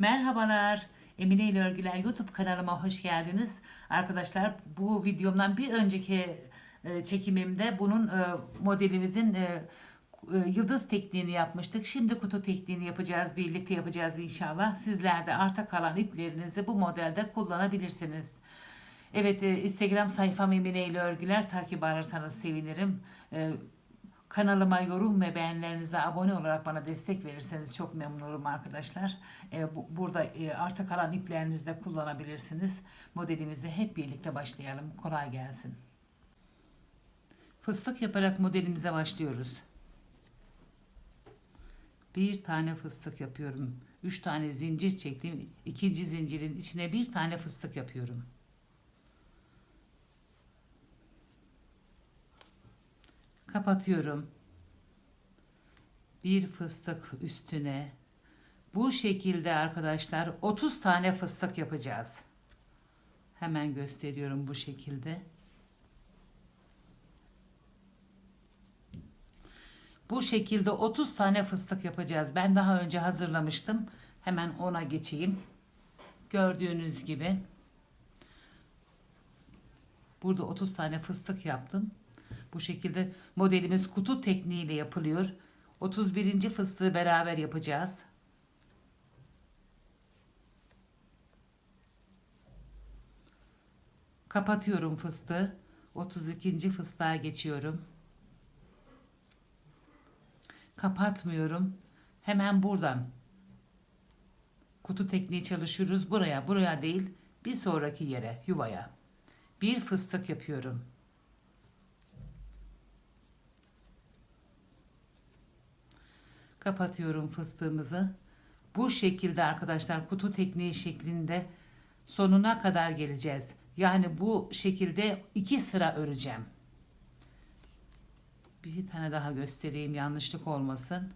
Merhabalar. Emine ile Örgüler YouTube kanalıma hoş geldiniz. Arkadaşlar bu videomdan bir önceki e, çekimimde bunun e, modelimizin e, yıldız tekniğini yapmıştık. Şimdi kutu tekniğini yapacağız. Birlikte yapacağız inşallah. Sizler de arta kalan iplerinizi bu modelde kullanabilirsiniz. Evet Instagram sayfam Emine ile Örgüler takip alırsanız sevinirim. Kanalıma yorum ve beğenilerinize abone olarak bana destek verirseniz çok memnun olurum arkadaşlar. E, bu, burada e, arta kalan iplerinizi de kullanabilirsiniz. Modelimize hep birlikte başlayalım. Kolay gelsin. Fıstık yaparak modelimize başlıyoruz. Bir tane fıstık yapıyorum. Üç tane zincir çektim. İkinci zincirin içine bir tane fıstık yapıyorum. Kapatıyorum. Bir fıstık üstüne bu şekilde arkadaşlar 30 tane fıstık yapacağız. Hemen gösteriyorum bu şekilde. Bu şekilde 30 tane fıstık yapacağız. Ben daha önce hazırlamıştım. Hemen ona geçeyim. Gördüğünüz gibi burada 30 tane fıstık yaptım. Bu şekilde modelimiz kutu tekniğiyle yapılıyor. 31. fıstığı beraber yapacağız. Kapatıyorum fıstığı. 32. fıstığa geçiyorum. Kapatmıyorum. Hemen buradan kutu tekniği çalışıyoruz. Buraya, buraya değil, bir sonraki yere, yuvaya. Bir fıstık yapıyorum. Kapatıyorum fıstığımızı. Bu şekilde arkadaşlar kutu tekniği şeklinde sonuna kadar geleceğiz. Yani bu şekilde iki sıra öreceğim. Bir tane daha göstereyim yanlışlık olmasın.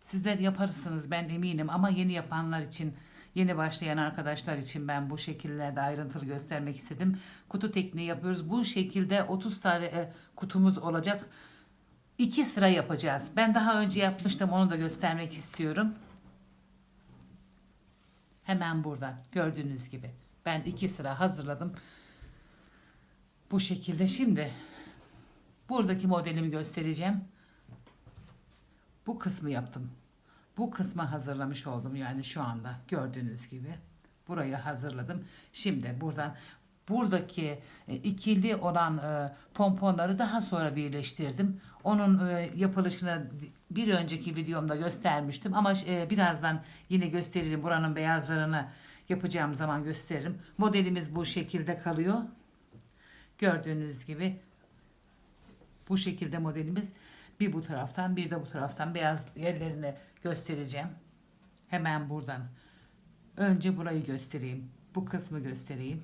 Sizler yaparsınız ben eminim ama yeni yapanlar için Yeni başlayan arkadaşlar için ben bu şekillerde ayrıntılı göstermek istedim. Kutu tekniği yapıyoruz. Bu şekilde 30 tane e, kutumuz olacak. 2 sıra yapacağız. Ben daha önce yapmıştım. Onu da göstermek istiyorum. Hemen burada gördüğünüz gibi. Ben 2 sıra hazırladım. Bu şekilde şimdi buradaki modelimi göstereceğim. Bu kısmı yaptım bu kısmı hazırlamış oldum yani şu anda gördüğünüz gibi burayı hazırladım. Şimdi buradan buradaki e, ikili olan e, pomponları daha sonra birleştirdim. Onun e, yapılışını bir önceki videomda göstermiştim ama birazdan yine gösteririm buranın beyazlarını yapacağım zaman gösteririm. Modelimiz bu şekilde kalıyor. Gördüğünüz gibi bu şekilde modelimiz bir bu taraftan bir de bu taraftan beyaz yerlerini göstereceğim. Hemen buradan. Önce burayı göstereyim. Bu kısmı göstereyim.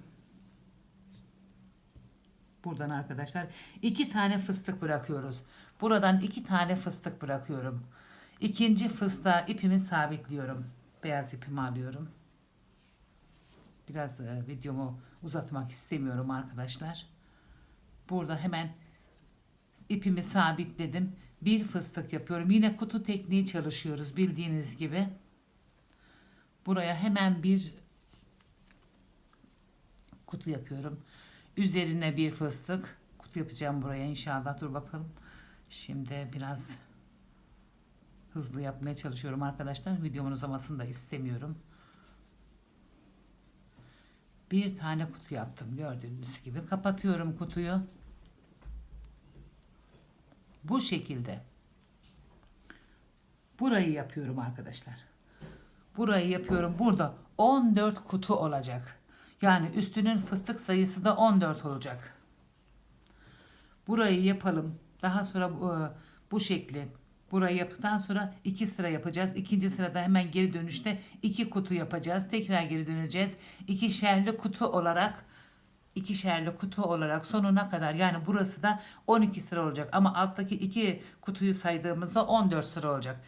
Buradan arkadaşlar iki tane fıstık bırakıyoruz. Buradan iki tane fıstık bırakıyorum. İkinci fıstığa ipimi sabitliyorum. Beyaz ipimi alıyorum. Biraz e, videomu uzatmak istemiyorum arkadaşlar. Burada hemen ipimi sabitledim bir fıstık yapıyorum. Yine kutu tekniği çalışıyoruz bildiğiniz gibi. Buraya hemen bir kutu yapıyorum. Üzerine bir fıstık. Kutu yapacağım buraya inşallah. Dur bakalım. Şimdi biraz hızlı yapmaya çalışıyorum arkadaşlar. Videomun uzamasını da istemiyorum. Bir tane kutu yaptım gördüğünüz gibi. Kapatıyorum kutuyu. Bu şekilde. Burayı yapıyorum arkadaşlar. Burayı yapıyorum. Burada 14 kutu olacak. Yani üstünün fıstık sayısı da 14 olacak. Burayı yapalım. Daha sonra bu, e, bu şekli burayı yaptıktan sonra iki sıra yapacağız. İkinci sırada hemen geri dönüşte iki kutu yapacağız. Tekrar geri döneceğiz. İkişerli kutu olarak ikişerli kutu olarak sonuna kadar yani burası da 12 sıra olacak ama alttaki iki kutuyu saydığımızda 14 sıra olacak.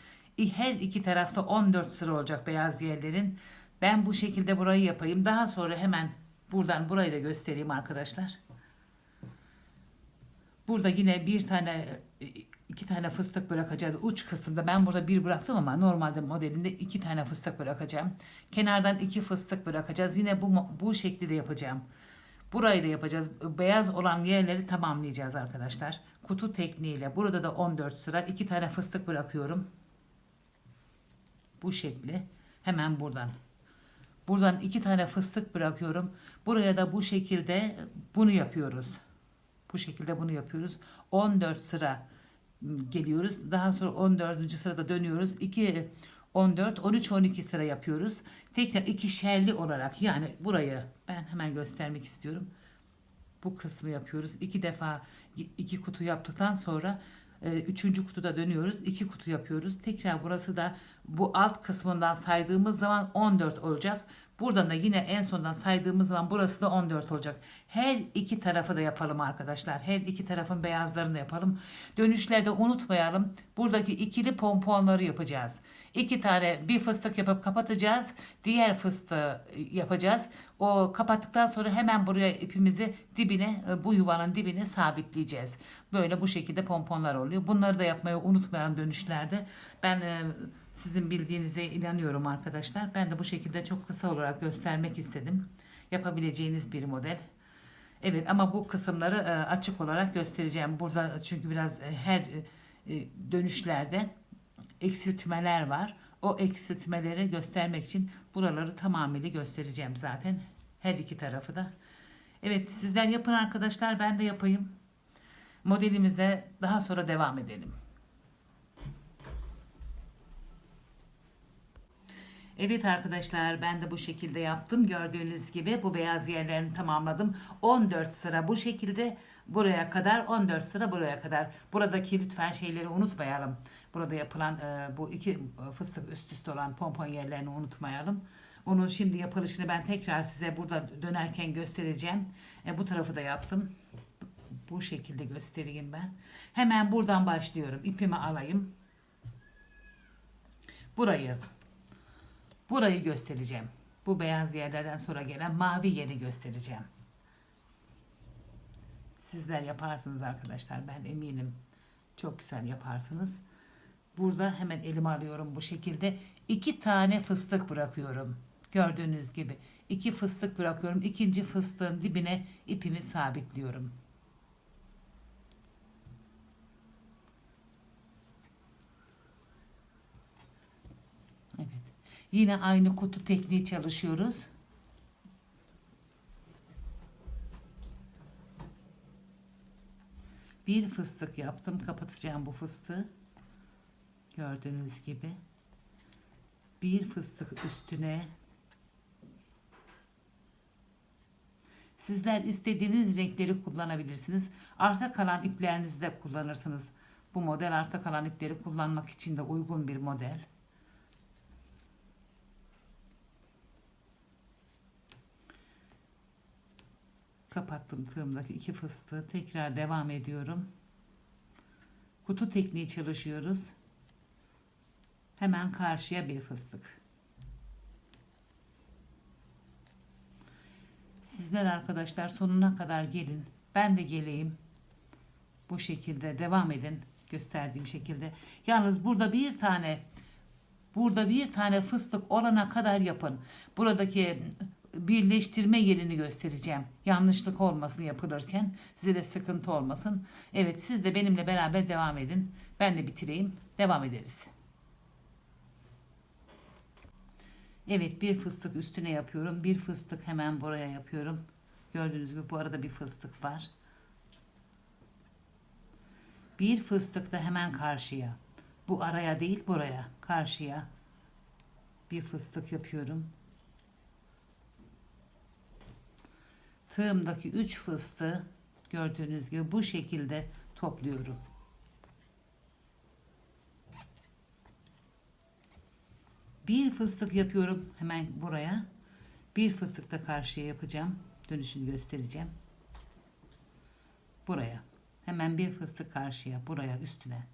Her iki tarafta 14 sıra olacak beyaz yerlerin. Ben bu şekilde burayı yapayım. Daha sonra hemen buradan burayı da göstereyim arkadaşlar. Burada yine bir tane iki tane fıstık bırakacağız uç kısımda. Ben burada bir bıraktım ama normalde modelinde iki tane fıstık bırakacağım. Kenardan iki fıstık bırakacağız. Yine bu bu şekilde yapacağım. Burayı da yapacağız. Beyaz olan yerleri tamamlayacağız arkadaşlar. Kutu tekniğiyle. Burada da 14 sıra iki tane fıstık bırakıyorum. Bu şekli. Hemen buradan. Buradan iki tane fıstık bırakıyorum. Buraya da bu şekilde bunu yapıyoruz. Bu şekilde bunu yapıyoruz. 14 sıra geliyoruz. Daha sonra 14. sırada dönüyoruz. 2 14 13 12 sıra yapıyoruz. Tekrar ikişerli olarak yani burayı ben hemen göstermek istiyorum. Bu kısmı yapıyoruz. İki defa iki kutu yaptıktan sonra e, üçüncü kutuda dönüyoruz. iki kutu yapıyoruz. Tekrar burası da bu alt kısmından saydığımız zaman 14 olacak. Buradan da yine en sondan saydığımız zaman burası da 14 olacak. Her iki tarafı da yapalım arkadaşlar. Her iki tarafın beyazlarını da yapalım. Dönüşlerde unutmayalım. Buradaki ikili pomponları yapacağız. İki tane bir fıstık yapıp kapatacağız. Diğer fıstığı yapacağız. O kapattıktan sonra hemen buraya ipimizi dibine e, bu yuvanın dibine sabitleyeceğiz. Böyle bu şekilde pomponlar oluyor. Bunları da yapmayı unutmayalım dönüşlerde. Ben e, sizin bildiğinize inanıyorum arkadaşlar. Ben de bu şekilde çok kısa olarak göstermek istedim. Yapabileceğiniz bir model. Evet ama bu kısımları e, açık olarak göstereceğim. Burada çünkü biraz e, her e, dönüşlerde eksiltmeler var. O eksiltmeleri göstermek için buraları tamamıyla göstereceğim zaten. Her iki tarafı da. Evet sizler yapın arkadaşlar ben de yapayım. Modelimize daha sonra devam edelim. Evet arkadaşlar ben de bu şekilde yaptım. Gördüğünüz gibi bu beyaz yerlerini tamamladım. 14 sıra bu şekilde buraya kadar 14 sıra buraya kadar. Buradaki lütfen şeyleri unutmayalım. Burada yapılan e, bu iki e, fıstık üst üste olan pompon yerlerini unutmayalım. Onun şimdi yapılışını ben tekrar size burada dönerken göstereceğim. E, bu tarafı da yaptım. Bu şekilde göstereyim ben. Hemen buradan başlıyorum. İpimi alayım. Burayı Burayı göstereceğim. Bu beyaz yerlerden sonra gelen mavi yeri göstereceğim. Sizler yaparsınız arkadaşlar. Ben eminim. Çok güzel yaparsınız. Burada hemen elime alıyorum bu şekilde. iki tane fıstık bırakıyorum. Gördüğünüz gibi. iki fıstık bırakıyorum. İkinci fıstığın dibine ipimi sabitliyorum. Evet. Yine aynı kutu tekniği çalışıyoruz. Bir fıstık yaptım. Kapatacağım bu fıstığı. Gördüğünüz gibi. Bir fıstık üstüne Sizler istediğiniz renkleri kullanabilirsiniz. Arta kalan iplerinizi de kullanırsınız. Bu model arta kalan ipleri kullanmak için de uygun bir model. Kapattım tığımdaki iki fıstığı. Tekrar devam ediyorum. Kutu tekniği çalışıyoruz. Hemen karşıya bir fıstık. Sizler arkadaşlar sonuna kadar gelin. Ben de geleyim. Bu şekilde devam edin. Gösterdiğim şekilde. Yalnız burada bir tane burada bir tane fıstık olana kadar yapın. Buradaki birleştirme yerini göstereceğim. Yanlışlık olmasın yapılırken. Size de sıkıntı olmasın. Evet siz de benimle beraber devam edin. Ben de bitireyim. Devam ederiz. Evet bir fıstık üstüne yapıyorum. Bir fıstık hemen buraya yapıyorum. Gördüğünüz gibi bu arada bir fıstık var. Bir fıstık da hemen karşıya. Bu araya değil buraya. Karşıya. Bir fıstık yapıyorum. Tığımdaki 3 fıstığı gördüğünüz gibi bu şekilde topluyorum. Bir fıstık yapıyorum hemen buraya. Bir fıstık da karşıya yapacağım. Dönüşünü göstereceğim. Buraya. Hemen bir fıstık karşıya, buraya, üstüne.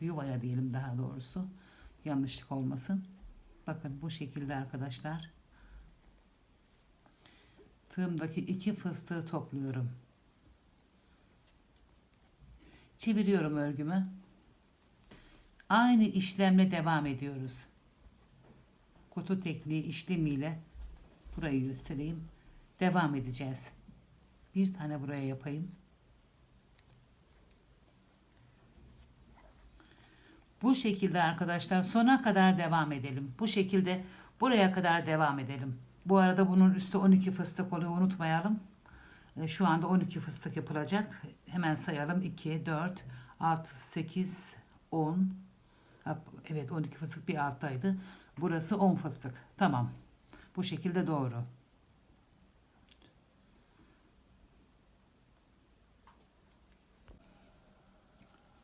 Yuvaya diyelim daha doğrusu. Yanlışlık olmasın. Bakın bu şekilde arkadaşlar. Tığımdaki iki fıstığı topluyorum. Çeviriyorum örgümü. Aynı işlemle devam ediyoruz. Kutu tekniği işlemiyle burayı göstereyim. Devam edeceğiz. Bir tane buraya yapayım. Bu şekilde arkadaşlar sona kadar devam edelim. Bu şekilde buraya kadar devam edelim. Bu arada bunun üstü 12 fıstık oluyor unutmayalım. E, Şu anda 12 fıstık yapılacak. Hemen sayalım. 2, 4, 6, 8, 10. Ha, Evet 12 fıstık bir alttaydı. Burası 10 fıstık. Tamam. Bu şekilde doğru.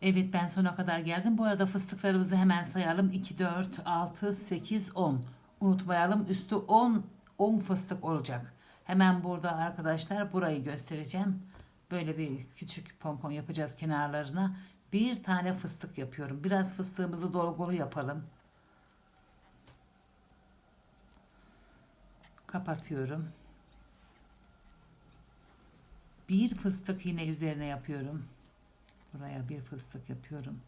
Evet ben sona kadar geldim. Bu arada fıstıklarımızı hemen sayalım. 2, 4, 6, 8, 10. Unutmayalım üstü 10, 10 fıstık olacak. Hemen burada arkadaşlar burayı göstereceğim. Böyle bir küçük pompon yapacağız kenarlarına. Bir tane fıstık yapıyorum. Biraz fıstığımızı dolgulu yapalım. Kapatıyorum. Bir fıstık yine üzerine yapıyorum. Buraya bir fıstık yapıyorum.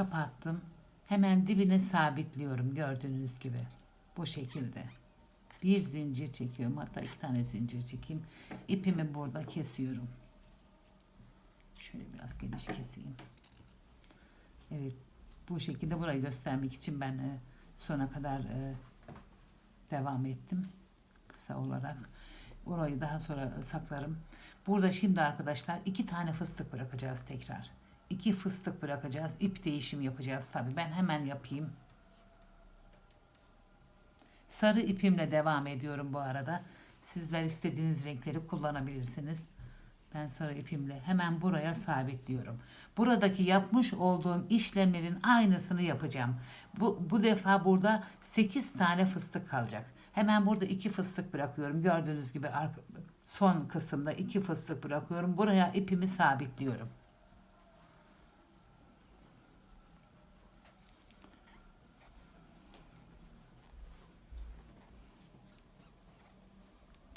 Kapattım. Hemen dibine sabitliyorum gördüğünüz gibi. Bu şekilde. Bir zincir çekiyorum. Hatta iki tane zincir çekeyim. İpimi burada kesiyorum. Şöyle biraz geniş keseyim. Evet. Bu şekilde burayı göstermek için ben e, sona kadar e, devam ettim. Kısa olarak. Orayı daha sonra saklarım. Burada şimdi arkadaşlar iki tane fıstık bırakacağız tekrar. İki fıstık bırakacağız. İp değişimi yapacağız tabi. Ben hemen yapayım. Sarı ipimle devam ediyorum bu arada. Sizler istediğiniz renkleri kullanabilirsiniz. Ben sarı ipimle hemen buraya sabitliyorum. Buradaki yapmış olduğum işlemlerin aynısını yapacağım. Bu, bu defa burada 8 tane fıstık kalacak. Hemen burada 2 fıstık bırakıyorum. Gördüğünüz gibi son kısımda 2 fıstık bırakıyorum. Buraya ipimi sabitliyorum.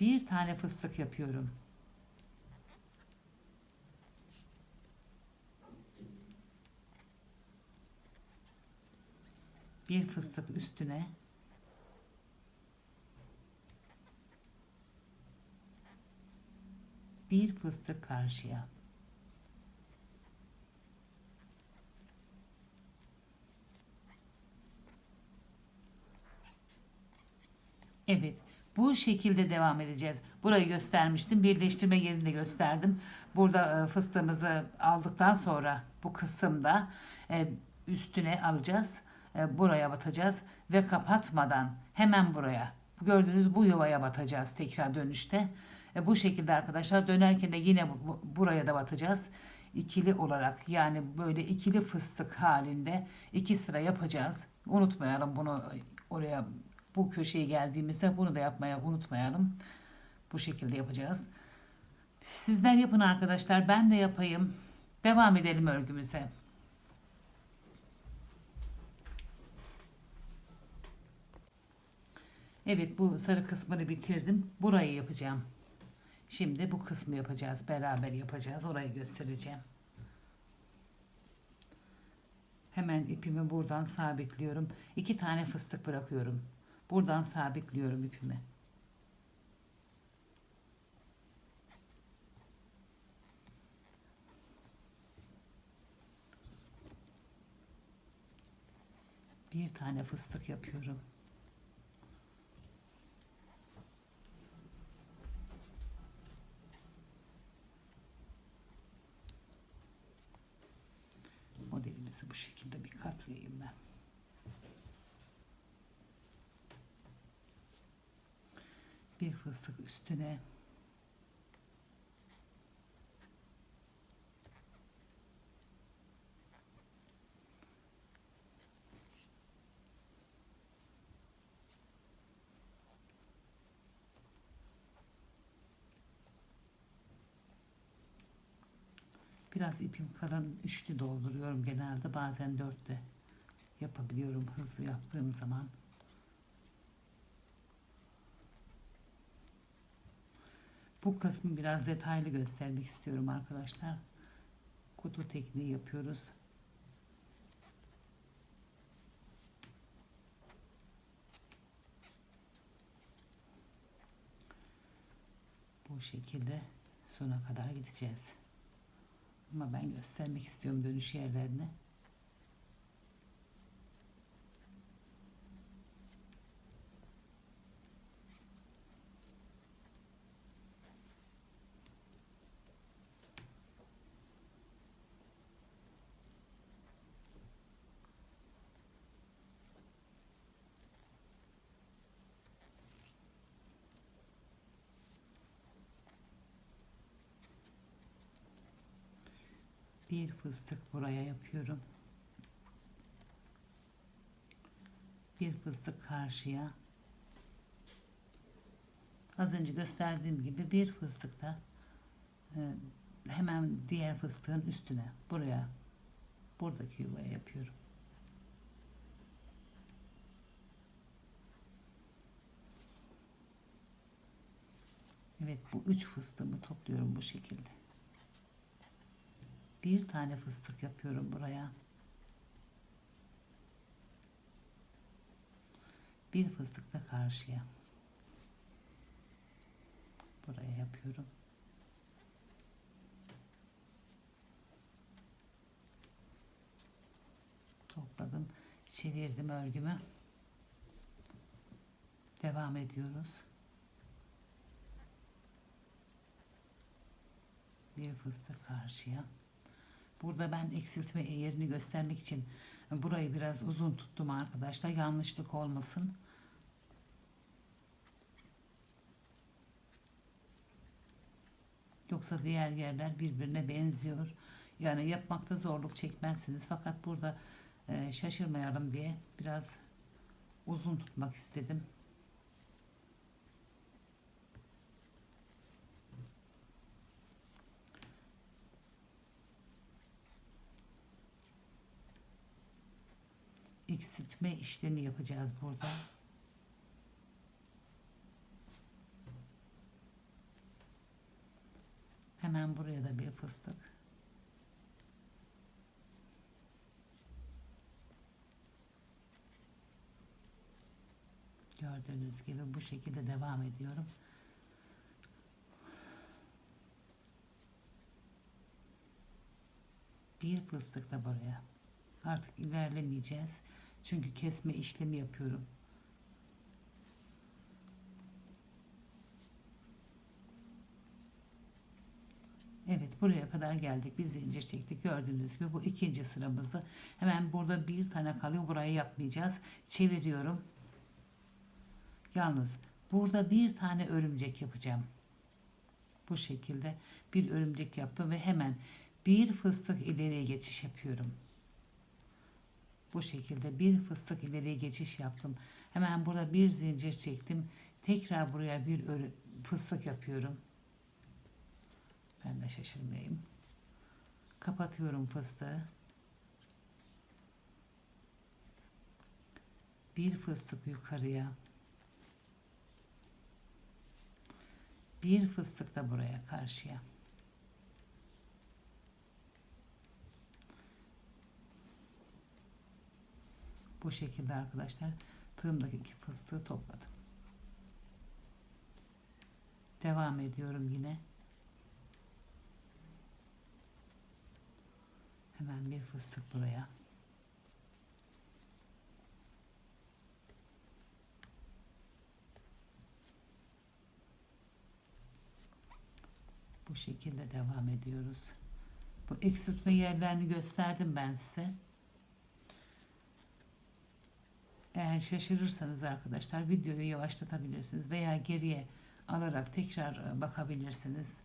Bir tane fıstık yapıyorum. Bir fıstık üstüne bir fıstık karşıya. Evet. Bu şekilde devam edeceğiz. Burayı göstermiştim. Birleştirme yerini de gösterdim. Burada e, fıstığımızı aldıktan sonra bu kısımda e, üstüne alacağız. E, Buraya batacağız ve kapatmadan hemen buraya gördüğünüz bu yuvaya batacağız tekrar dönüşte. Bu şekilde arkadaşlar dönerken de yine bu- bu- buraya da batacağız. İkili olarak yani böyle ikili fıstık halinde iki sıra yapacağız. Unutmayalım bunu oraya bu köşeye geldiğimizde bunu da yapmaya unutmayalım. Bu şekilde yapacağız. Sizler yapın arkadaşlar. Ben de yapayım. Devam edelim örgümüze. Evet bu sarı kısmını bitirdim. Burayı yapacağım. Şimdi bu kısmı yapacağız. Beraber yapacağız. Orayı göstereceğim. Hemen ipimi buradan sabitliyorum. İki tane fıstık bırakıyorum. Buradan sabitliyorum ipimi. Bir tane fıstık yapıyorum. Modelimizi bu şekilde bir katlayayım ben. Bir fıstık üstüne Biraz ipim kalın üçlü dolduruyorum genelde bazen dörtte yapabiliyorum hızlı yaptığım zaman. Bu kısmı biraz detaylı göstermek istiyorum arkadaşlar. Kutu tekniği yapıyoruz. Bu şekilde sona kadar gideceğiz. Ama ben göstermek istiyorum dönüş yerlerini. Bir fıstık buraya yapıyorum. Bir fıstık karşıya. Az önce gösterdiğim gibi bir fıstık da e, hemen diğer fıstığın üstüne buraya buradaki yuvaya yapıyorum. Evet bu üç fıstığımı topluyorum bu şekilde. Bir tane fıstık yapıyorum buraya. Bir fıstık da karşıya. Buraya yapıyorum. Topladım, çevirdim örgümü. Devam ediyoruz. Bir fıstık karşıya. Burada ben eksiltme yerini göstermek için burayı biraz uzun tuttum arkadaşlar. Yanlışlık olmasın. Yoksa diğer yerler birbirine benziyor. Yani yapmakta zorluk çekmezsiniz. Fakat burada e, şaşırmayalım diye biraz uzun tutmak istedim. Eksiltme işlemi yapacağız burada. Hemen buraya da bir fıstık. Gördüğünüz gibi bu şekilde devam ediyorum. Bir fıstık da buraya. Artık ilerlemeyeceğiz. Çünkü kesme işlemi yapıyorum. Evet buraya kadar geldik. Bir zincir çektik. Gördüğünüz gibi bu ikinci sıramızda. Hemen burada bir tane kalıyor. Burayı yapmayacağız. Çeviriyorum. Yalnız burada bir tane örümcek yapacağım. Bu şekilde bir örümcek yaptım ve hemen bir fıstık ileriye geçiş yapıyorum. Bu şekilde bir fıstık ileriye geçiş yaptım. Hemen burada bir zincir çektim. Tekrar buraya bir örü, fıstık yapıyorum. Ben de şaşırmayayım. Kapatıyorum fıstığı. Bir fıstık yukarıya. Bir fıstık da buraya karşıya. Bu şekilde arkadaşlar tığımdaki iki fıstığı topladım. Devam ediyorum yine. Hemen bir fıstık buraya. Bu şekilde devam ediyoruz. Bu eksiltme yerlerini gösterdim ben size. Eğer şaşırırsanız arkadaşlar videoyu yavaşlatabilirsiniz veya geriye alarak tekrar e, bakabilirsiniz.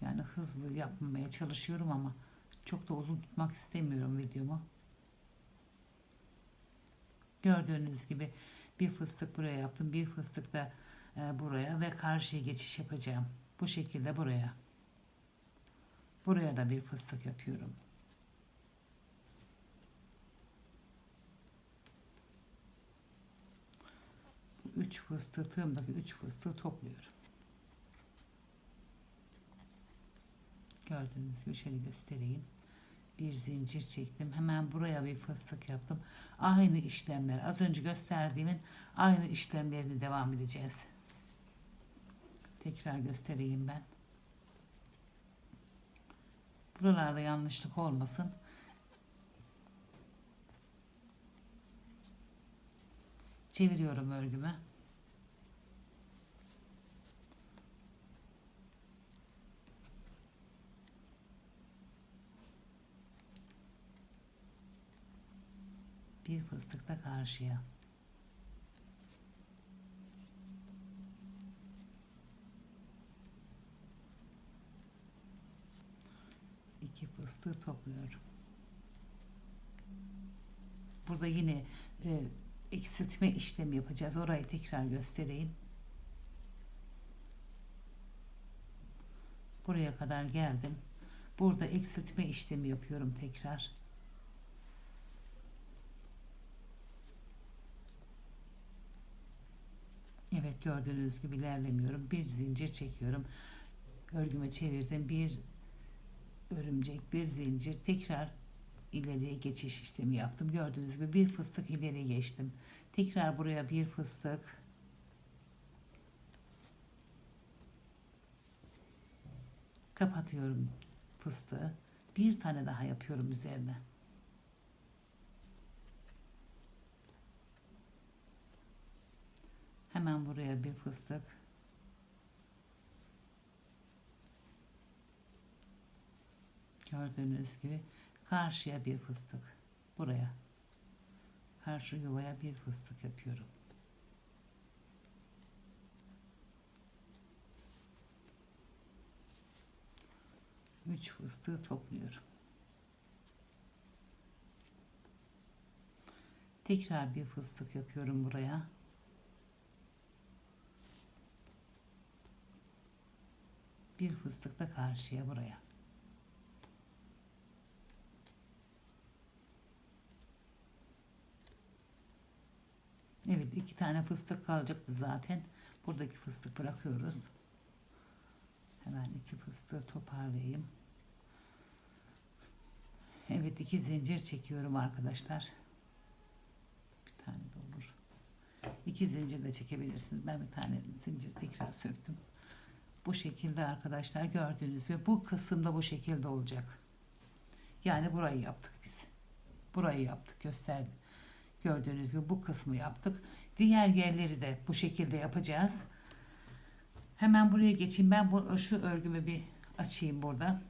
Yani hızlı yapmaya çalışıyorum ama çok da uzun tutmak istemiyorum videomu. Gördüğünüz gibi bir fıstık buraya yaptım. Bir fıstık da e, buraya ve karşıya geçiş yapacağım. Bu şekilde buraya. Buraya da bir fıstık yapıyorum. 3 fıstığı tığımdaki 3 fıstığı topluyorum. Gördüğünüz gibi şöyle göstereyim. Bir zincir çektim. Hemen buraya bir fıstık yaptım. Aynı işlemler. Az önce gösterdiğimin aynı işlemlerini devam edeceğiz. Tekrar göstereyim ben. Buralarda yanlışlık olmasın. Çeviriyorum örgümü. Bir fıstık da karşıya. İki fıstığı topluyorum. Burada yine e, eksiltme işlemi yapacağız. Orayı tekrar göstereyim. Buraya kadar geldim. Burada eksiltme işlemi yapıyorum tekrar. Gördüğünüz gibi ilerlemiyorum. Bir zincir çekiyorum. Örgüme çevirdim. Bir örümcek, bir zincir. Tekrar ileriye geçiş işlemi yaptım. Gördüğünüz gibi bir fıstık ileri geçtim. Tekrar buraya bir fıstık. Kapatıyorum fıstığı. Bir tane daha yapıyorum üzerine. Hemen buraya bir fıstık. Gördüğünüz gibi karşıya bir fıstık. Buraya. Karşı yuvaya bir fıstık yapıyorum. Üç fıstığı topluyorum. Tekrar bir fıstık yapıyorum buraya. Bir fıstık da karşıya buraya. Evet iki tane fıstık kalacaktı zaten. Buradaki fıstık bırakıyoruz. Hemen iki fıstığı toparlayayım. Evet iki zincir çekiyorum arkadaşlar. Bir tane de olur. İki zincir de çekebilirsiniz. Ben bir tane zincir tekrar söktüm. Bu şekilde arkadaşlar gördüğünüz gibi bu kısımda bu şekilde olacak. Yani burayı yaptık biz. Burayı yaptık gösterdim. Gördüğünüz gibi bu kısmı yaptık. Diğer yerleri de bu şekilde yapacağız. Hemen buraya geçeyim. Ben bu, şu örgümü bir açayım burada.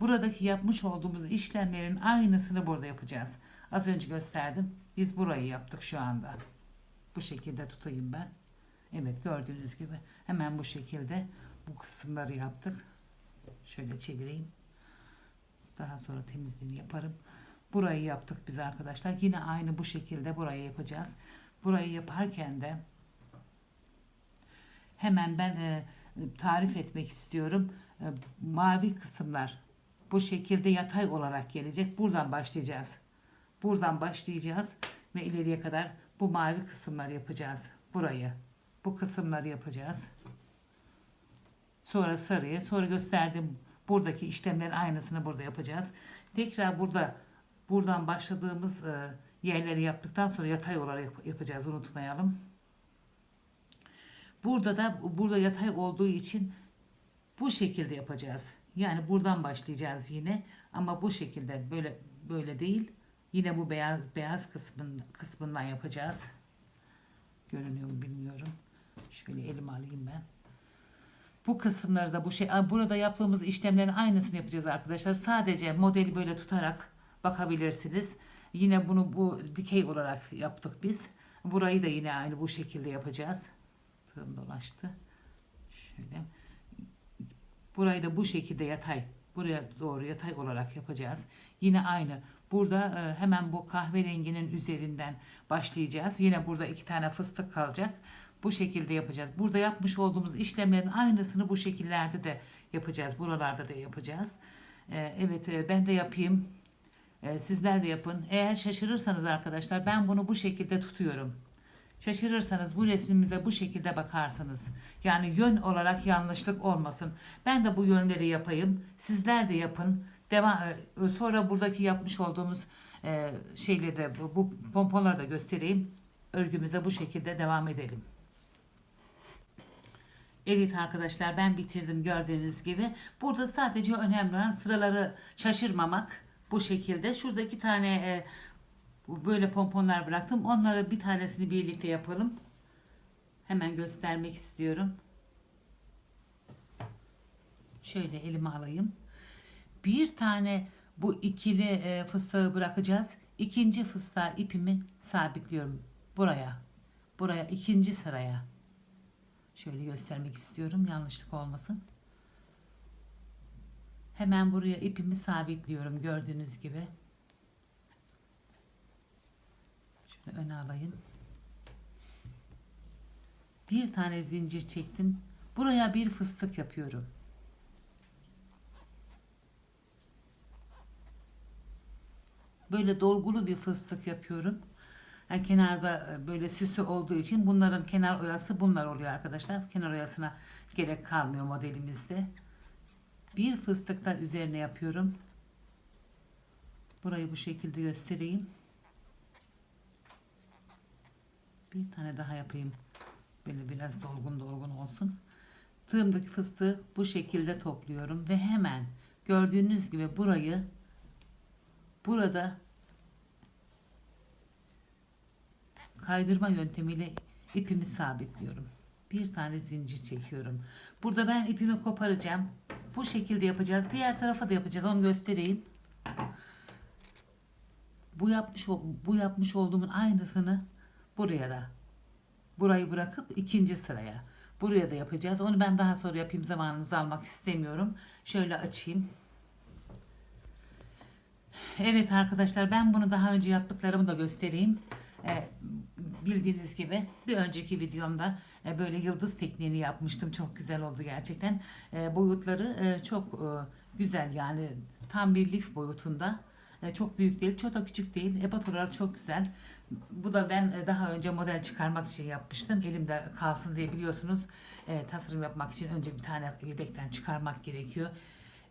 Buradaki yapmış olduğumuz işlemlerin aynısını burada yapacağız. Az önce gösterdim. Biz burayı yaptık şu anda. Bu şekilde tutayım ben. Evet gördüğünüz gibi hemen bu şekilde bu kısımları yaptık. Şöyle çevireyim. Daha sonra temizliğini yaparım. Burayı yaptık biz arkadaşlar. Yine aynı bu şekilde burayı yapacağız. Burayı yaparken de hemen ben e, tarif etmek istiyorum. E, mavi kısımlar bu şekilde yatay olarak gelecek. Buradan başlayacağız. Buradan başlayacağız ve ileriye kadar bu mavi kısımları yapacağız. Burayı. Bu kısımları yapacağız. Sonra sarıyı, sonra gösterdim buradaki işlemlerin aynısını burada yapacağız. Tekrar burada buradan başladığımız e, yerleri yaptıktan sonra yatay olarak yapacağız unutmayalım. Burada da burada yatay olduğu için bu şekilde yapacağız. Yani buradan başlayacağız yine ama bu şekilde böyle böyle değil. Yine bu beyaz beyaz kısmın kısmından yapacağız. Görünüyor mu bilmiyorum. Şöyle elime alayım ben. Bu kısımları da bu şey burada yaptığımız işlemlerin aynısını yapacağız arkadaşlar. Sadece modeli böyle tutarak bakabilirsiniz. Yine bunu bu dikey olarak yaptık biz. Burayı da yine aynı bu şekilde yapacağız. Tığım dolaştı. Şöyle. Burayı da bu şekilde yatay. Buraya doğru yatay olarak yapacağız. Yine aynı. Burada e, hemen bu kahverenginin üzerinden başlayacağız. Yine burada iki tane fıstık kalacak. Bu şekilde yapacağız. Burada yapmış olduğumuz işlemlerin aynısını bu şekillerde de yapacağız. Buralarda da yapacağız. E, evet e, ben de yapayım. E, sizler de yapın. Eğer şaşırırsanız arkadaşlar ben bunu bu şekilde tutuyorum. Şaşırırsanız bu resmimize bu şekilde bakarsınız. Yani yön olarak yanlışlık olmasın. Ben de bu yönleri yapayım. Sizler de yapın. Devam, e, sonra buradaki yapmış olduğumuz e, şeyleri de bu, bu pomponları da göstereyim. Örgümüze bu şekilde devam edelim. Evet arkadaşlar ben bitirdim gördüğünüz gibi. Burada sadece önemli olan sıraları şaşırmamak bu şekilde. Şurada iki tane e, böyle pomponlar bıraktım. Onları bir tanesini birlikte yapalım. Hemen göstermek istiyorum. Şöyle elime alayım. Bir tane bu ikili e, fıstığı bırakacağız. İkinci fıstığa ipimi sabitliyorum. Buraya. Buraya ikinci sıraya. Şöyle göstermek istiyorum. Yanlışlık olmasın. Hemen buraya ipimi sabitliyorum gördüğünüz gibi. Şöyle öne alayım. Bir tane zincir çektim. Buraya bir fıstık yapıyorum. Böyle dolgulu bir fıstık yapıyorum. Yani kenarda e, böyle süsü olduğu için bunların kenar oyası bunlar oluyor arkadaşlar. Kenar oyasına gerek kalmıyor modelimizde. Bir fıstık da üzerine yapıyorum. Burayı bu şekilde göstereyim. Bir tane daha yapayım. Böyle biraz dolgun dolgun olsun. Tığımdaki fıstığı bu şekilde topluyorum ve hemen gördüğünüz gibi burayı burada kaydırma yöntemiyle ipimi sabitliyorum. Bir tane zincir çekiyorum. Burada ben ipimi koparacağım. Bu şekilde yapacağız. Diğer tarafa da yapacağız. Onu göstereyim. Bu yapmış bu yapmış olduğumun aynısını buraya da burayı bırakıp ikinci sıraya buraya da yapacağız. Onu ben daha sonra yapayım. Zamanınızı almak istemiyorum. Şöyle açayım. Evet arkadaşlar ben bunu daha önce yaptıklarımı da göstereyim. Ee, bildiğiniz gibi bir önceki videomda e, böyle yıldız tekniğini yapmıştım. Çok güzel oldu gerçekten. E, boyutları e, çok e, güzel yani tam bir lif boyutunda. E, çok büyük değil, çok da küçük değil. Ebat olarak çok güzel. Bu da ben e, daha önce model çıkarmak için yapmıştım. Elimde kalsın diye biliyorsunuz. E, tasarım yapmak için önce bir tane yedekten çıkarmak gerekiyor.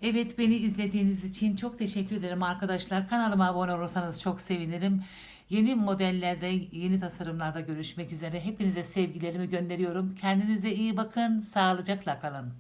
Evet beni izlediğiniz için çok teşekkür ederim arkadaşlar. Kanalıma abone olursanız çok sevinirim. Yeni modellerde, yeni tasarımlarda görüşmek üzere. Hepinize sevgilerimi gönderiyorum. Kendinize iyi bakın. Sağlıcakla kalın.